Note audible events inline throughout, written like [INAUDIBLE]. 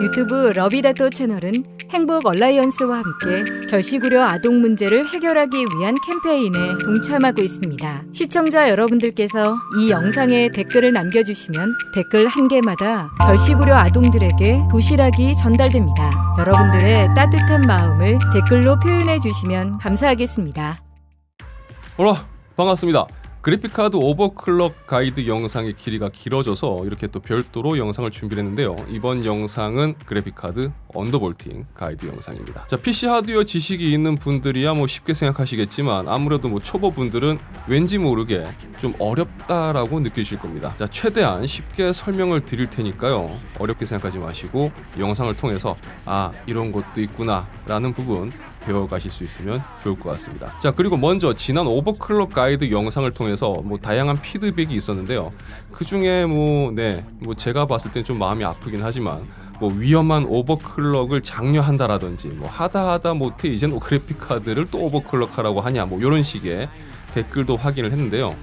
유튜브 러비다토 채널은 행복 얼라이언스와 함께 결식우려 아동 문제를 해결하기 위한 캠페인에 동참하고 있습니다. 시청자 여러분들께서 이 영상에 댓글을 남겨주시면 댓글 한 개마다 결식우려 아동들에게 도시락이 전달됩니다. 여러분들의 따뜻한 마음을 댓글로 표현해 주시면 감사하겠습니다. 어라 반갑습니다. 그래픽카드 오버클럭 가이드 영상의 길이가 길어져서 이렇게 또 별도로 영상을 준비했는데요. 이번 영상은 그래픽카드 언더볼팅 가이드 영상입니다. 자, PC 하드웨어 지식이 있는 분들이야 뭐 쉽게 생각하시겠지만 아무래도 뭐 초보 분들은 왠지 모르게 좀 어렵다라고 느끼실 겁니다. 자, 최대한 쉽게 설명을 드릴 테니까요. 어렵게 생각하지 마시고 영상을 통해서 아, 이런 것도 있구나라는 부분 배워가실 수 있으면 좋을 것 같습니다. 자 그리고 먼저 지난 오버클럭 가이드 영상을 통해서 뭐 다양한 피드백이 있었는데요. 그 중에 뭐네뭐 제가 봤을 땐 좀 마음이 아프긴 하지만 뭐 위험한 오버클럭을 장려한다라든지 뭐 하다 하다 못해 이젠 그래픽 카드를 또 오버클럭하라고 하냐 뭐 이런 식의 댓글도 확인을 했는데요.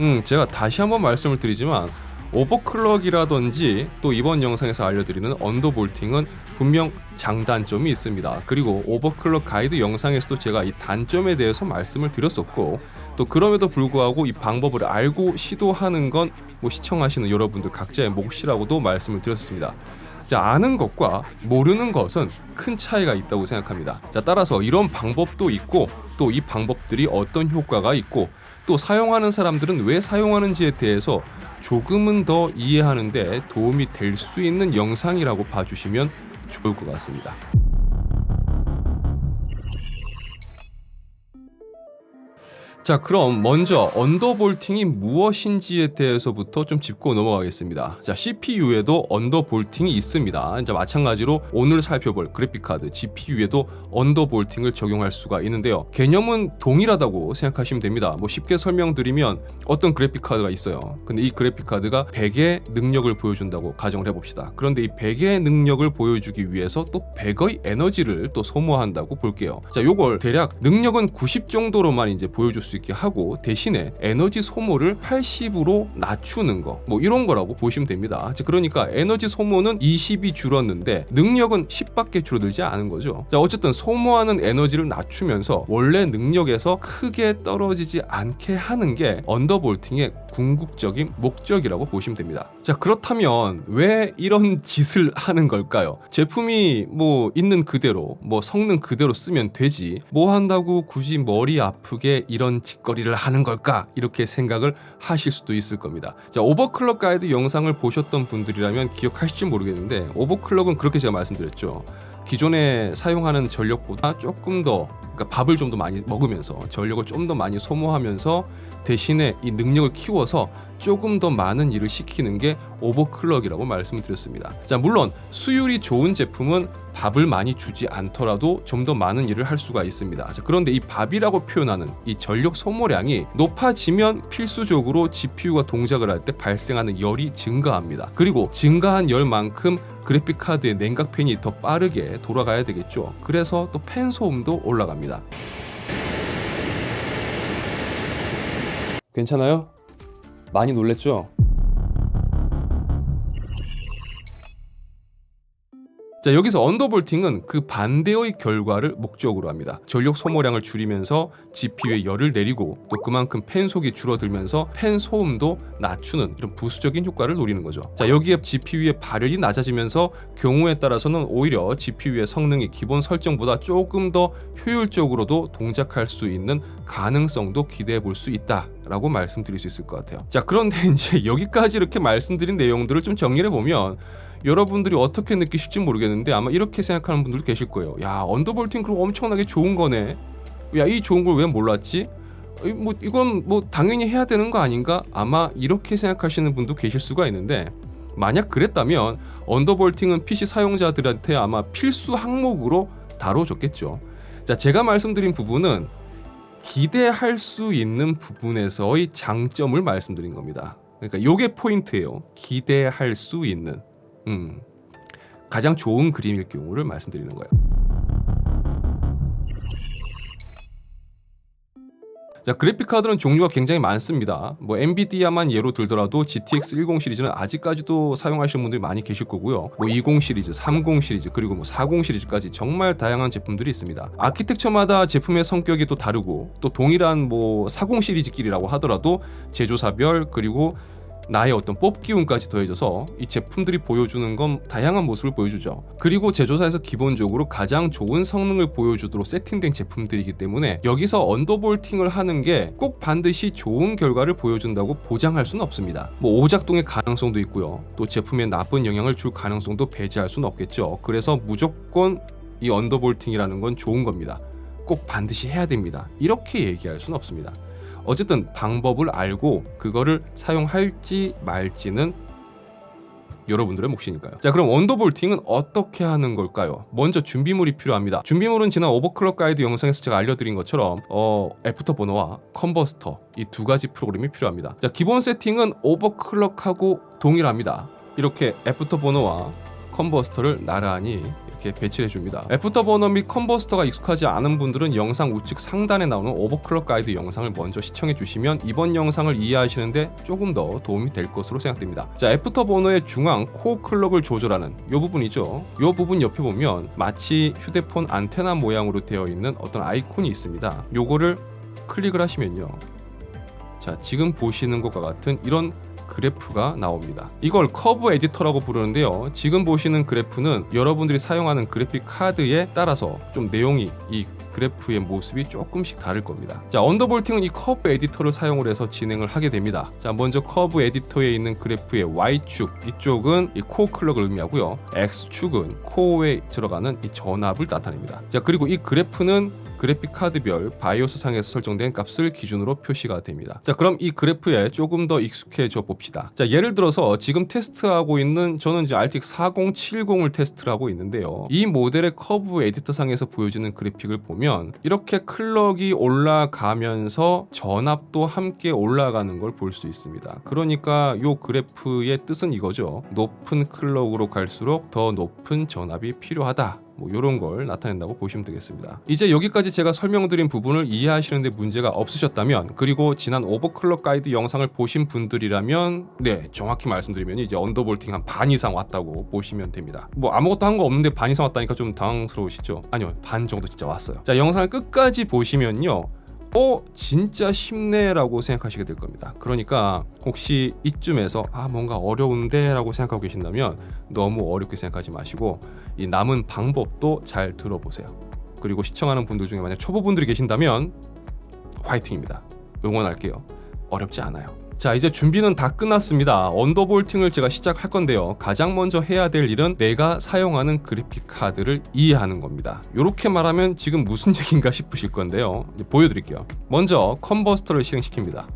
음 제가 다시 한번 말씀을 드리지만 오버클럭이라든지 또 이번 영상에서 알려드리는 언더볼팅은 분명 장단점이 있습니다. 그리고 오버클럭 가이드 영상에서도 제가 이 단점에 대해서 말씀을 드렸었고 또 그럼에도 불구하고 이 방법을 알고 시도하는 건 뭐 시청하시는 여러분들 각자의 몫이라고도 말씀을 드렸습니다. 자, 아는 것과 모르는 것은 큰 차이가 있다고 생각합니다. 자, 따라서 이런 방법도 있고 또 이 방법들이 어떤 효과가 있고 또 사용하는 사람들은 왜 사용하는지에 대해서 조금은 더 이해하는데 도움이 될 수 있는 영상이라고 봐주시면 좋을 것 같습니다. 자, 그럼 먼저 언더볼팅이 무엇인지에 대해서부터 좀 짚고 넘어가겠습니다. 자, CPU에도 언더볼팅이 있습니다. 이제 마찬가지로 오늘 살펴볼 그래픽카드 GPU에도 언더볼팅을 적용할 수가 있는데요. 개념은 동일하다고 생각하시면 됩니다. 뭐 쉽게 설명드리면 어떤 그래픽카드가 있어요. 근데 이 그래픽카드가 100의 능력을 보여준다고 가정을 해봅시다. 그런데 이 100의 능력을 보여주기 위해서 또 100의 에너지를 또 소모한다고 볼게요. 자, 요걸 대략 능력은 90 정도로만 이제 보여줄 수 있게 하고 대신에 에너지 소모를 80으로 낮추는 거 뭐 이런 거라고 보시면 됩니다. 자, 그러니까 에너지 소모는 20이 줄었는데 능력은 10밖에 줄어들지 않은 거죠. 자 어쨌든 소모하는 에너지를 낮추면서 원래 능력에서 크게 떨어지지 않게 하는 게 언더볼팅의 궁극적인 목적이라고 보시면 됩니다. 자 그렇다면 왜 이런 짓을 하는 걸까요? 제품이 뭐 있는 그대로 뭐 성능 그대로 쓰면 되지 뭐 한다고 굳이 머리 아프게 이런 짓거리를 하는 걸까 이렇게 생각을 하실 수도 있을 겁니다. 자 오버클럭 가이드 영상을 보셨던 분들이라면 기억하실지 모르겠는데 오버클럭은 그렇게 제가 말씀드렸죠. 기존에 사용하는 전력보다 조금 더 그러니까 밥을 좀 더 많이 먹으면서 전력을 좀 더 많이 소모하면서 대신에 이 능력을 키워서 조금 더 많은 일을 시키는 게 오버클럭이라고 말씀을 드렸습니다. 자, 물론 수율이 좋은 제품은 밥을 많이 주지 않더라도 좀 더 많은 일을 할 수가 있습니다. 자, 그런데 이 밥이라고 표현하는 이 전력 소모량이 높아지면 필수적으로 GPU가 동작을 할 때 발생하는 열이 증가합니다. 그리고 증가한 열만큼 그래픽 카드의 냉각 팬이 더 빠르게 돌아가야 되겠죠. 그래서 또 팬 소음도 올라갑니다. 괜찮아요? 많이 놀랬죠? 자 여기서 언더볼팅은 그 반대의 결과를 목적으로 합니다. 전력 소모량을 줄이면서 GPU의 열을 내리고 또 그만큼 팬 속이 줄어들면서 팬 소음도 낮추는 이런 부수적인 효과를 노리는 거죠. 자 여기에 GPU의 발열이 낮아지면서 경우에 따라서는 오히려 GPU의 성능이 기본 설정보다 조금 더 효율적으로도 동작할 수 있는 가능성도 기대해 볼 수 있다. 라고 말씀드릴 수 있을 것 같아요. 자, 그런데 [LAUGHS] 이제 여기까지 이렇게 말씀드린 내용들을 좀 정리해 보면 여러분들이 어떻게 느끼실지 모르겠는데 아마 이렇게 생각하는 분들도 계실 거예요. 야, 언더볼팅 그럼 엄청나게 좋은 거네. 야, 이 좋은 걸 왜 몰랐지? 이, 뭐 이건 뭐 당연히 해야 되는 거 아닌가? 아마 이렇게 생각하시는 분도 계실 수가 있는데 만약 그랬다면 언더볼팅은 PC 사용자들한테 아마 필수 항목으로 다뤄줬겠죠. 자, 제가 말씀드린 부분은 기대할 수 있는 부분에서의 장점을 말씀드린 겁니다. 그러니까 요게 포인트예요. 기대할 수 있는 음, 가장 좋은 그림일 경우를 말씀드리는 거예요. 자, 그래픽 카드는 종류가 굉장히 많습니다. 뭐 엔비디아만 예로 들더라도 GTX 10 시리즈는 아직까지도 사용하시는 분들이 많이 계실 거고요. 뭐 20 시리즈, 30 시리즈, 그리고 뭐 40 시리즈까지 정말 다양한 제품들이 있습니다. 아키텍처마다 제품의 성격이 또 다르고 또 동일한 뭐 40 시리즈끼리라고 하더라도 제조사별 그리고 나의 어떤 뽑기운까지 더해져서 이 제품들이 보여주는 건 다양한 모습을 보여주죠. 그리고 제조사에서 기본적으로 가장 좋은 성능을 보여주도록 세팅된 제품들이기 때문에 여기서 언더볼팅을 하는 게 꼭 반드시 좋은 결과를 보여준다고 보장할 수는 없습니다. 뭐 오작동의 가능성도 있고요. 또 제품에 나쁜 영향을 줄 가능성도 배제할 수는 없겠죠. 그래서 무조건 이 언더볼팅이라는 건 좋은 겁니다. 꼭 반드시 해야 됩니다. 이렇게 얘기할 수는 없습니다. 어쨌든 방법을 알고 그거를 사용할지 말지는 여러분들의 몫이니까요. 자, 그럼 언더볼팅은 어떻게 하는 걸까요? 먼저 준비물이 필요합니다. 준비물은 지난 오버클럭 가이드 영상에서 제가 알려드린 것처럼 어, 애프터 버너와 컨버스터 이 두 가지 프로그램이 필요합니다. 자, 기본 세팅은 오버클럭하고 동일합니다. 이렇게 애프터 버너와 컨버스터를 나란히 이렇게 배치해 줍니다. 애프터 버너 및 컨버스터가 익숙하지 않은 분들은 영상 우측 상단에 나오는 오버클럭 가이드 영상을 먼저 시청해 주시면 이번 영상을 이해하시는데 조금 더 도움이 될 것으로 생각됩니다. 자, 애프터 버너의 중앙 코어 클럭을 조절하는 이 부분이죠. 이 부분 옆에 보면 마치 휴대폰 안테나 모양으로 되어 있는 어떤 아이콘이 있습니다. 요거를 클릭을 하시면요. 자, 지금 보시는 것과 같은 이런 그래프가 나옵니다. 이걸 커브 에디터라고 부르는데요. 지금 보시는 그래프는 여러분들이 사용하는 그래픽 카드에 따라서 좀 내용이 이 그래프의 모습이 조금씩 다를 겁니다. 자, 언더볼팅은 이 커브 에디터를 사용을 해서 진행을 하게 됩니다. 자, 먼저 커브 에디터에 있는 그래프의 Y축 이쪽은 이 코어 클럭을 의미하고요. X축은 코어에 들어가는 이 전압을 나타냅니다. 자, 그리고 이 그래프는 그래픽 카드별 바이오스 상에서 설정된 값을 기준으로 표시가 됩니다. 자, 그럼 이 그래프에 조금 더 익숙해져 봅시다. 자, 예를 들어서 지금 테스트하고 있는 저는 이제 RTX 4070을 테스트를 하고 있는데요. 이 모델의 커브 에디터 상에서 보여지는 그래픽을 보면 이렇게 클럭이 올라가면서 전압도 함께 올라가는 걸 볼 수 있습니다. 그러니까 이 그래프의 뜻은 이거죠. 높은 클럭으로 갈수록 더 높은 전압이 필요하다. 뭐 이런 걸 나타낸다고 보시면 되겠습니다. 이제 여기까지 제가 설명드린 부분을 이해하시는데 문제가 없으셨다면 그리고 지난 오버클럭 가이드 영상을 보신 분들이라면 네 정확히 말씀드리면 이제 언더볼팅 한 반 이상 왔다고 보시면 됩니다. 뭐 아무것도 한 거 없는데 반 이상 왔다니까 좀 당황스러우시죠? 아니요 반 정도 진짜 왔어요. 자 영상을 끝까지 보시면요. 어 진짜 쉽네라고 생각하시게 될 겁니다. 그러니까 혹시 이쯤에서 아 뭔가 어려운데라고 생각하고 계신다면 너무 어렵게 생각하지 마시고 이 남은 방법도 잘 들어보세요. 그리고 시청하는 분들 중에 만약 초보분들이 계신다면 화이팅입니다. 응원할게요. 어렵지 않아요. 자 이제 준비는 다 끝났습니다. 언더볼팅을 제가 시작할 건데요. 가장 먼저 해야 될 일은 내가 사용하는 그래픽 카드를 이해하는 겁니다. 이렇게 말하면 지금 무슨 [LAUGHS] 얘기인가 싶으실 건데요. 보여드릴게요. 먼저 컨버스터를 실행시킵니다.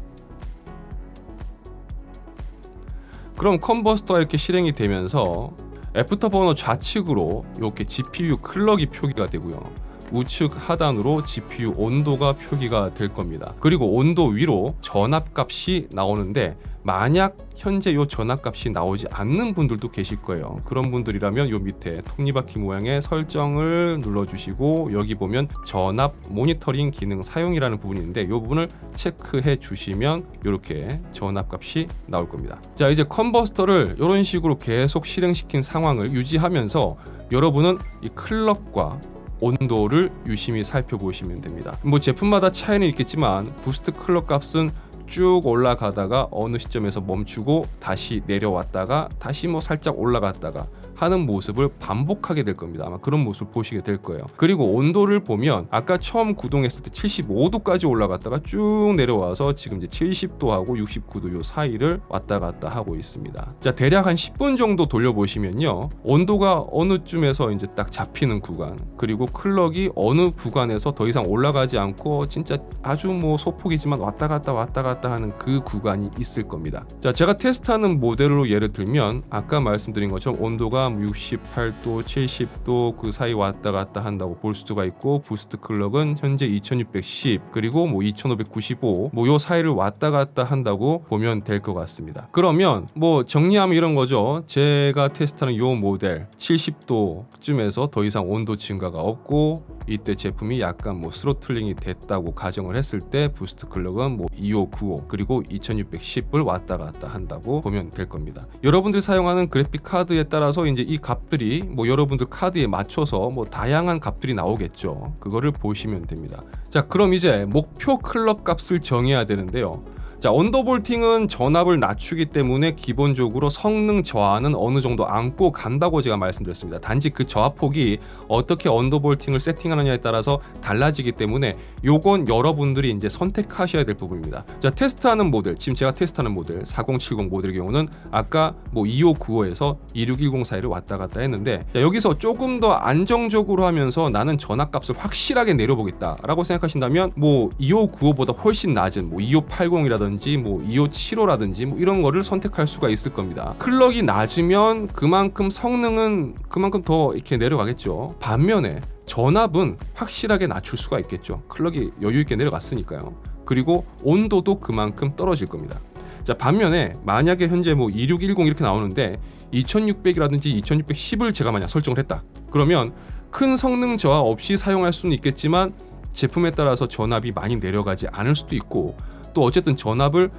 그럼 컨버스터가 이렇게 실행이 되면서 애프터버너 좌측으로 이렇게 GPU 클럭이 표기가 되고요. 우측 하단으로 GPU 온도가 표기가 될 겁니다. 그리고 온도 위로 전압값이 나오는데 만약 현재 요 전압값이 나오지 않는 분들도 계실 거예요. 그런 분들이라면 요 밑에 톱니바퀴 모양의 설정을 눌러주시고 여기 보면 전압 모니터링 기능 사용이라는 부분이 있는데 이 부분을 체크해 주시면 이렇게 전압값이 나올 겁니다. 자 이제 컨버스터를 이런 식으로 계속 실행시킨 상황을 유지하면서 여러분은 이 클럭과 온도를 유심히 살펴보시면 됩니다. 뭐 제품마다 차이는 있겠지만 부스트 클럭 값은 쭉 올라가다가 어느 시점에서 멈추고 다시 내려왔다가 다시 뭐 살짝 올라갔다가 하는 모습을 반복하게 될 겁니다. 아마 그런 모습을 보시게 될 거예요. 그리고 온도를 보면 아까 처음 구동했을 때 75도까지 올라갔다가 쭉 내려와서 지금 이제 70도하고 69도 요 사이를 왔다 갔다 하고 있습니다. 자, 대략 한 10분 정도 돌려보시면요. 온도가 어느 쯤에서 이제 딱 잡히는 구간, 그리고 클럭이 어느 구간에서 더 이상 올라가지 않고 진짜 아주 뭐 소폭이지만 왔다 갔다 왔다 갔다 하는 그 구간이 있을 겁니다. 자, 제가 테스트하는 모델로 예를 들면 아까 말씀드린 것처럼 온도가 68도, 70도 그 사이 왔다 갔다 한다고 볼 수가 있고 부스트 클럭은 현재 2610 그리고 뭐 2595 뭐 요 사이를 왔다 갔다 한다고 보면 될 것 같습니다. 그러면 뭐 정리하면 이런 거죠. 제가 테스트하는 요 모델 70도쯤에서 더 이상 온도 증가가 없고 이때 제품이 약간 뭐 스로틀링이 됐다고 가정을 했을 때 부스트 클럭은 뭐 2595 그리고 2610을 왔다 갔다 한다고 보면 될 겁니다. 여러분들이 사용하는 그래픽 카드에 따라서 이제 이 값들이 뭐 여러분들 카드에 맞춰서 뭐 다양한 값들이 나오겠죠. 그거를 보시면 됩니다. 자, 그럼 이제 목표 클럭 값을 정해야 되는데요. 자, 언더볼팅은 전압을 낮추기 때문에 기본적으로 성능 저하는 어느 정도 안고 간다고 제가 말씀드렸습니다. 단지 그 저하폭이 어떻게 언더볼팅을 세팅하느냐에 따라서 달라지기 때문에 요건 여러분들이 이제 선택하셔야 될 부분입니다. 자, 테스트하는 모델, 지금 제가 테스트하는 모델 4070 모델의 경우는 아까 뭐 2595에서 2610 사이를 왔다 갔다 했는데 자, 여기서 조금 더 안정적으로 하면서 나는 전압값을 확실하게 내려보겠다라고 생각하신다면 뭐 2595보다 훨씬 낮은 뭐 2580이 라든지 뭐 2575라든지 뭐 이런 거를 선택할 수가 있을 겁니다. 클럭이 낮으면 그만큼 성능은 그만큼 더 이렇게 내려가겠죠. 반면에 전압은 확실하게 낮출 수가 있겠죠. 클럭이 여유 있게 내려갔으니까요. 그리고 온도도 그만큼 떨어질 겁니다. 자 반면에 만약에 현재 뭐 2610 이렇게 나오는데 2600이라든지 2610을 제가 만약 설정을 했다. 그러면 큰 성능 저하 없이 사용할 수는 있겠지만 제품에 따라서 전압이 많이 내려가지 않을 수도 있고 또 어쨌든 전압을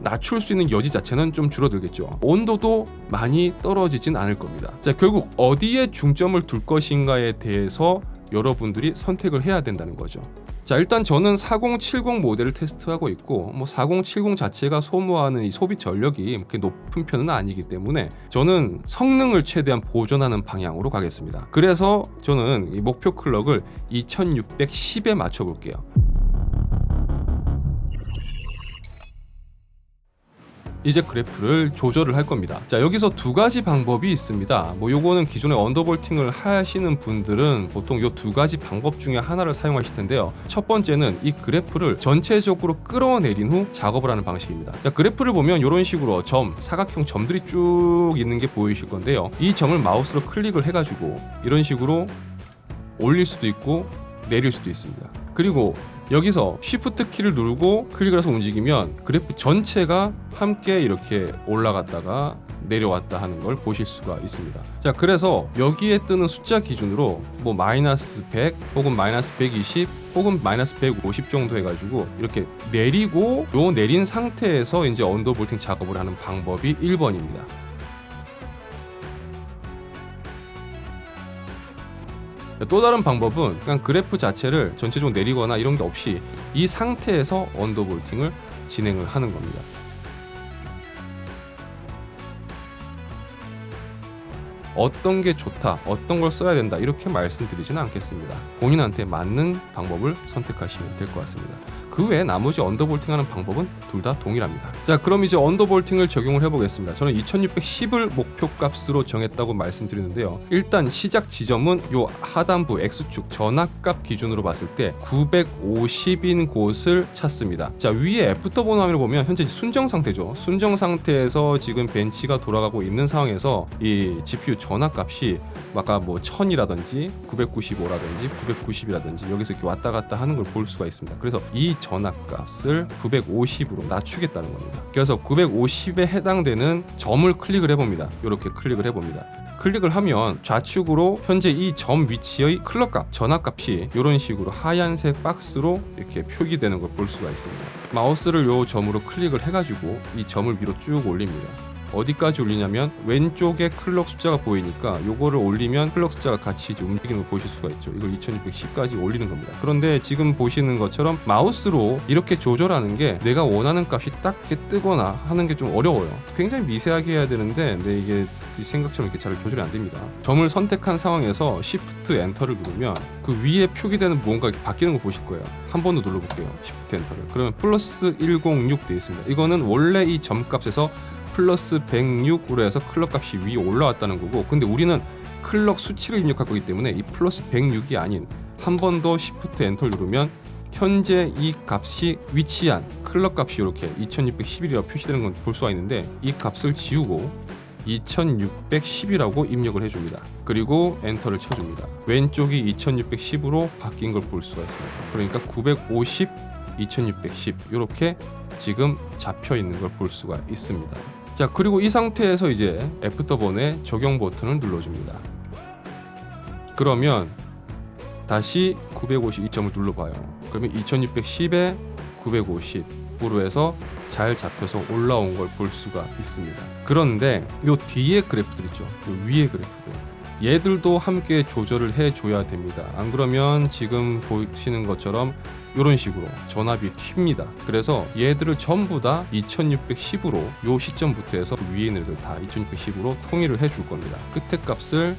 낮출 수 있는 여지 자체는 좀 줄어들겠죠. 온도도 많이 떨어지진 않을 겁니다. 자, 결국 어디에 중점을 둘 것인가에 대해서 여러분들이 선택을 해야 된다는 거죠. 자, 일단 저는 4070 모델을 테스트하고 있고 뭐 4070 자체가 소모하는 이 소비 전력이 그렇게 높은 편은 아니기 때문에 저는 성능을 최대한 보존하는 방향으로 가겠습니다. 그래서 저는 이 목표 클럭을 2610에 맞춰 볼게요. 이제 그래프를 조절을 할 겁니다. 자, 여기서 두 가지 방법이 있습니다. 뭐 요거는 기존에 언더볼팅을 하시는 분들은 보통 요 두 가지 방법 중에 하나를 사용하실 텐데요. 첫 번째는 이 그래프를 전체적으로 끌어내린 후 작업을 하는 방식입니다. 자, 그래프를 보면 이런 식으로 점, 사각형 점들이 쭉 있는 게 보이실 건데요. 이 점을 마우스로 클릭을 해가지고 이런 식으로 올릴 수도 있고 내릴 수도 있습니다. 그리고 여기서 Shift 키를 누르고 클릭을 해서 움직이면 그래프 전체가 함께 이렇게 올라갔다가 내려왔다 하는 걸 보실 수가 있습니다. 자, 그래서 여기에 뜨는 숫자 기준으로 뭐 마이너스 100 혹은 마이너스 120 혹은 마이너스 150 정도 해가지고 이렇게 내리고 요 내린 상태에서 이제 언더볼팅 작업을 하는 방법이 1번입니다. 또 다른 방법은 그냥 그래프 자체를 전체적으로 내리거나 이런 게 없이 이 상태에서 언더볼팅을 진행을 하는 겁니다. 어떤 게 좋다, 어떤 걸 써야 된다 이렇게 말씀드리지는 않겠습니다. 본인한테 맞는 방법을 선택하시면 될 것 같습니다. 그 외에 나머지 언더볼팅하는 방법은 둘 다 동일합니다. 자, 그럼 이제 언더볼팅을 적용을 해보겠습니다. 저는 2610을 목표값으로 정했다고 말씀드리는데요. 일단 시작 지점은 요 하단부 X축 전압값 기준으로 봤을 때 950인 곳을 찾습니다. 자, 위에 애프터본 화면을 보면 현재 순정 상태죠. 순정 상태에서 지금 벤치가 돌아가고 있는 상황에서 이 GPU 전압값이 아까 뭐 1000이라든지 995라든지 990이라든지 여기서 이렇게 왔다 갔다 하는 걸 볼 수가 있습니다. 그래서 이 전압값을 950으로 낮추겠다는 겁니다. 그래서 950에 해당되는 점을 클릭을 해봅니다. 이렇게 클릭을 해봅니다. 클릭을 하면 좌측으로 현재 이 점 위치의 클럭값, 전압값이 이런 식으로 하얀색 박스로 이렇게 표기되는 걸 볼 수가 있습니다. 마우스를 요 점으로 클릭을 해가지고 이 점을 위로 쭉 올립니다. 어디까지 올리냐면 왼쪽에 클럭 숫자가 보이니까 요거를 올리면 클럭 숫자가 같이 이제 움직이는 걸 보실 수가 있죠. 이걸 2610까지 올리는 겁니다. 그런데 지금 보시는 것처럼 마우스로 이렇게 조절하는 게 내가 원하는 값이 딱 뜨거나 하는 게 좀 어려워요. 굉장히 미세하게 해야 되는데 근데 이게 이 생각처럼 이렇게 잘 조절이 안 됩니다. 점을 선택한 상황에서 Shift 엔터를 누르면 그 위에 표기되는 무언가 바뀌는 거 보실 거예요. 한 번 더 눌러볼게요. Shift 엔터를. 그러면 플러스 106 되어 있습니다. 이거는 원래 이 점값에서 플러스 106으로 해서 클럭 값이 위에 올라왔다는 거고 근데 우리는 클럭 수치를 입력할 거기 때문에 이 플러스 106이 아닌 한 번더 Shift 엔터를 누르면 현재 이 값이 위치한 클럭 값이 이렇게 2611이라고 표시되는 건 볼 수가 있는데 이 값을 지우고 2610이라고 입력을 해줍니다. 그리고 엔터를 쳐줍니다. 왼쪽이 2610으로 바뀐 걸 볼 수가 있습니다. 그러니까 950, 2610 이렇게 지금 잡혀 있는 걸 볼 수가 있습니다. 자 그리고 이 상태에서 이제 애프터본의 적용 버튼을 눌러줍니다. 그러면 다시 950 2점을 눌러봐요. 그러면 2610에 950으로 해서 잘 잡혀서 올라온 걸 볼 수가 있습니다. 그런데 요 뒤에 그래프들 있죠. 요 위에 그래프들. 얘들도 함께 조절을 해줘야 됩니다. 안 그러면 지금 보시는 것처럼 이런 식으로 전압이 튑니다. 그래서 얘들을 전부 다 2610으로 요 시점부터 해서 위에 있는 애들 다 2610으로 통일을 해 줄 겁니다. 끝에 값을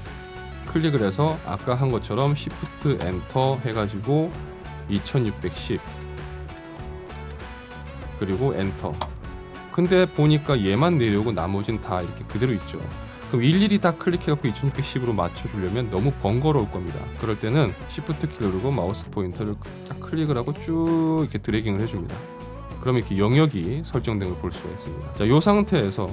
클릭을 해서 아까 한 것처럼 Shift Enter 해가지고 2610 그리고 엔터. 근데 보니까 얘만 내려오고 나머지는 다 이렇게 그대로 있죠. 그럼 일일이 다 클릭해갖고 2610으로 맞춰주려면 너무 번거로울 겁니다. 그럴 때는 Shift 키 누르고 마우스 포인터를 쫙 클릭을 하고 쭉 이렇게 드래깅을 해줍니다. 그럼 이렇게 영역이 설정된 걸 볼 수가 있습니다. 자, 이 상태에서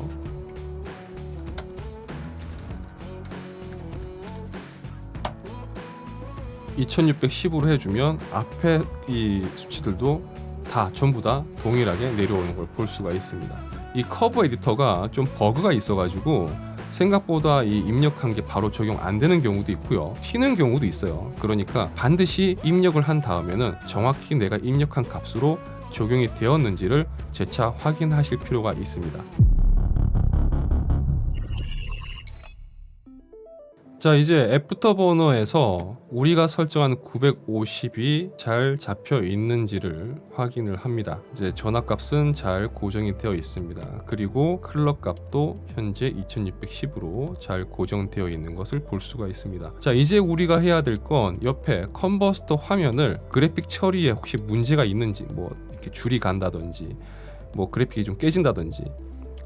(2610으로) 해주면 앞에 이 수치들도 다 전부 다 동일하게 내려오는 걸 볼 수가 있습니다. 이 커브 에디터가 좀 버그가 있어 가지고 생각보다 이 입력한 게 바로 적용 안 되는 경우도 있고요. 튀는 경우도 있어요. 그러니까 반드시 입력을 한 다음에는 정확히 내가 입력한 값으로 적용이 되었는지를 재차 확인하실 필요가 있습니다. 자 이제 애프터 버너에서 우리가 설정한 950이 잘 잡혀 있는지를 확인을 합니다. 이제 전압값은 잘 고정이 되어 있습니다. 그리고 클럭 값도 현재 2610으로 잘 고정되어 있는 것을 볼 수가 있습니다. 자 이제 우리가 해야 될 건 옆에 컨버스터 화면을 그래픽 처리에 혹시 문제가 있는지 뭐 이렇게 줄이 간다든지 뭐 그래픽이 좀 깨진다든지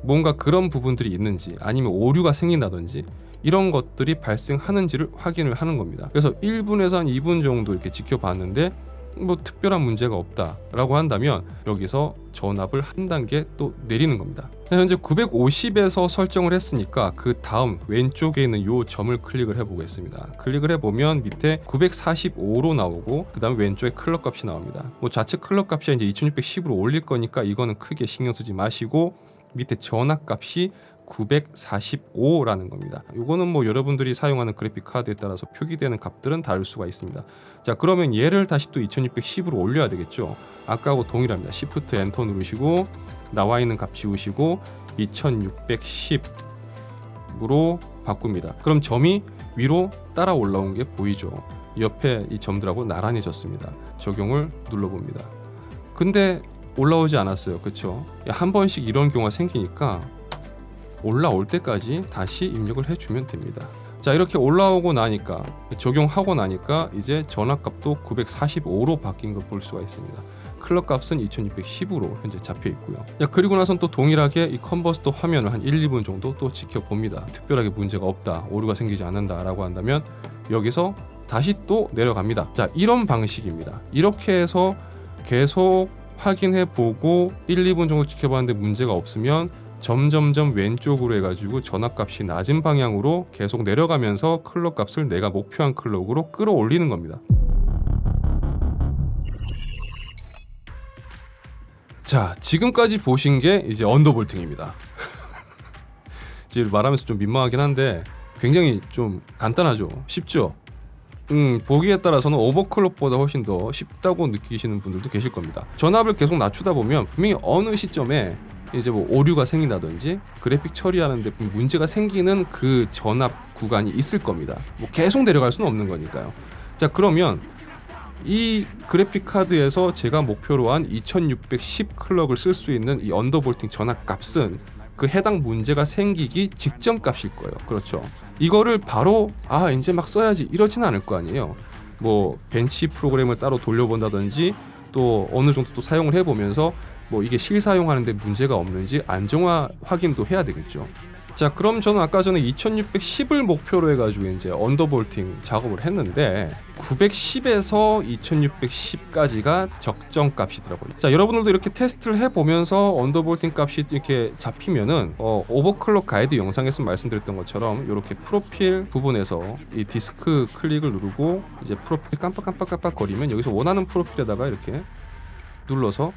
뭔가 그런 부분들이 있는지 아니면 오류가 생긴다든지 이런 것들이 발생하는지를 확인을 하는 겁니다. 그래서 1분에서 한 2분 정도 이렇게 지켜봤는데 뭐 특별한 문제가 없다라고 한다면 여기서 전압을 한 단계 또 내리는 겁니다. 현재 950에서 설정을 했으니까 그 다음 왼쪽에 있는 요 점을 클릭을 해보겠습니다. 클릭을 해보면 밑에 945로 나오고 그 다음에 왼쪽에 클럭 값이 나옵니다. 뭐 좌측 클럭 값이 이제 2610으로 올릴 거니까 이거는 크게 신경 쓰지 마시고 밑에 전압 값이 945라는 겁니다. 이거는 뭐 여러분들이 사용하는 그래픽 카드에 따라서 표기되는 값들은 다를 수가 있습니다. 자 그러면 얘를 다시 또 2610으로 올려야 되겠죠. 아까하고 동일합니다. Shift 엔터 누르시고 나와 있는 값 지우시고 2610으로 바꿉니다. 그럼 점이 위로 따라 올라온 게 보이죠. 옆에 이 점들하고 나란해졌습니다. 적용을 눌러봅니다. 근데 올라오지 않았어요. 그렇죠? 한 번씩 이런 경우가 생기니까 올라올 때까지 다시 입력을 해주면 됩니다. 자 이렇게 올라오고 나니까 적용하고 나니까 이제 전압값도 945로 바뀐 걸 볼 수가 있습니다. 클럭 값은 2610으로 현재 잡혀 있고요. 야, 그리고 나선 또 동일하게 이 컨버스터 화면을 한 1, 2분 정도 또 지켜봅니다. 특별하게 문제가 없다, 오류가 생기지 않는다라고 한다면 여기서 다시 또 내려갑니다. 자 이런 방식입니다. 이렇게 해서 계속 확인해 보고 1, 2분 정도 지켜봤는데 문제가 없으면 점점점 왼쪽으로 해가지고 전압값이 낮은 방향으로 계속 내려가면서 클럭 값을 내가 목표한 클럭으로 끌어올리는 겁니다. 자, 지금까지 보신 게 이제 언더볼팅입니다. [LAUGHS] 지금 말하면서 좀 민망하긴 한데 굉장히 좀 간단하죠. 쉽죠. 음, 보기에 따라서는 오버클럭보다 훨씬 더 쉽다고 느끼시는 분들도 계실 겁니다. 전압을 계속 낮추다 보면 분명히 어느 시점에 이제 뭐 오류가 생긴다든지 그래픽 처리하는데 문제가 생기는 그 전압 구간이 있을 겁니다. 뭐 계속 내려갈 수는 없는 거니까요. 자 그러면 이 그래픽 카드에서 제가 목표로 한 2610 클럭을 쓸 수 있는 이 언더볼팅 전압 값은 그 해당 문제가 생기기 직전 값일 거예요. 그렇죠. 이거를 바로 아 이제 막 써야지 이러지는 않을 거 아니에요. 뭐 벤치 프로그램을 따로 돌려본다든지 또 어느 정도 또 사용을 해보면서 뭐 이게 실사용하는데 문제가 없는지 안정화 확인도 해야 되겠죠. 자, 그럼 저는 아까 전에 2610을 목표로 해가지고 이제 언더볼팅 작업을 했는데 910에서 2610까지가 적정 값이더라고요. 자, 여러분들도 이렇게 테스트를 해보면서 언더볼팅 값이 이렇게 잡히면은 어, 오버클럭 가이드 영상에서 말씀드렸던 것처럼 이렇게 프로필 부분에서 이 디스크 클릭을 누르고 이제 프로필 깜빡깜빡깜빡 거리면 여기서 원하는 프로필에다가 이렇게 눌러서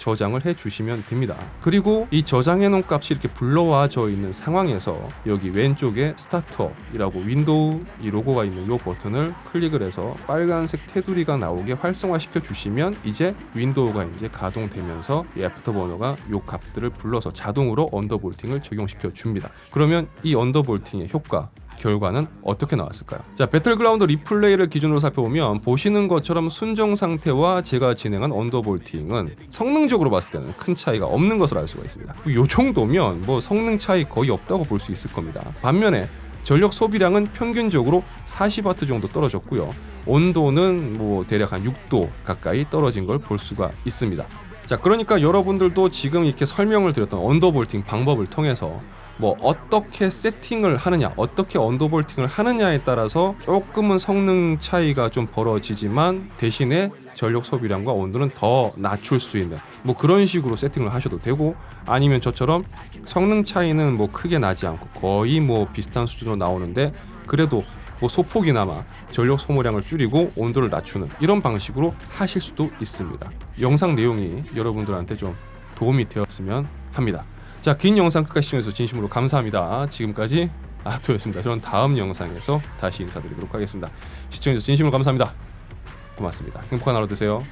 저장을 해 주시면 됩니다. 그리고 이 저장해 놓은 값이 이렇게 불러와져 있는 상황에서 여기 왼쪽에 스타트업이라고 윈도우 이 로고가 있는 이 버튼을 클릭을 해서 빨간색 테두리가 나오게 활성화 시켜 주시면 이제 윈도우가 이제 가동되면서 이 애프터버너가 이 값들을 불러서 자동으로 언더볼팅을 적용시켜 줍니다. 그러면 이 언더볼팅의 효과 결과는 어떻게 나왔을까요? 자, 배틀그라운드 리플레이를 기준으로 살펴보면 보시는 것처럼 순정 상태와 제가 진행한 언더볼팅은 성능적으로 봤을 때는 큰 차이가 없는 것을 알 수가 있습니다. 이 정도면 뭐 성능 차이 거의 없다고 볼 수 있을 겁니다. 반면에 전력 소비량은 평균적으로 40와트 정도 떨어졌고요. 온도는 뭐 대략 한 6도 가까이 떨어진 걸 볼 수가 있습니다. 자, 그러니까 여러분들도 지금 이렇게 설명을 드렸던 언더볼팅 방법을 통해서 뭐 어떻게 세팅을 하느냐, 어떻게 언더볼팅을 하느냐에 따라서 조금은 성능 차이가 좀 벌어지지만 대신에 전력 소비량과 온도는 더 낮출 수 있는 뭐 그런 식으로 세팅을 하셔도 되고 아니면 저처럼 성능 차이는 뭐 크게 나지 않고 거의 뭐 비슷한 수준으로 나오는데 그래도 뭐 소폭이나마 전력 소모량을 줄이고 온도를 낮추는 이런 방식으로 하실 수도 있습니다. 영상 내용이 여러분들한테 좀 도움이 되었으면 합니다. 자, 긴 영상 끝까지 시청해주셔서 진심으로 감사합니다. 지금까지 아토였습니다. 저는 다음 영상에서 다시 인사드리도록 하겠습니다. 시청해주셔서 진심으로 감사합니다. 고맙습니다. 행복한 하루 되세요.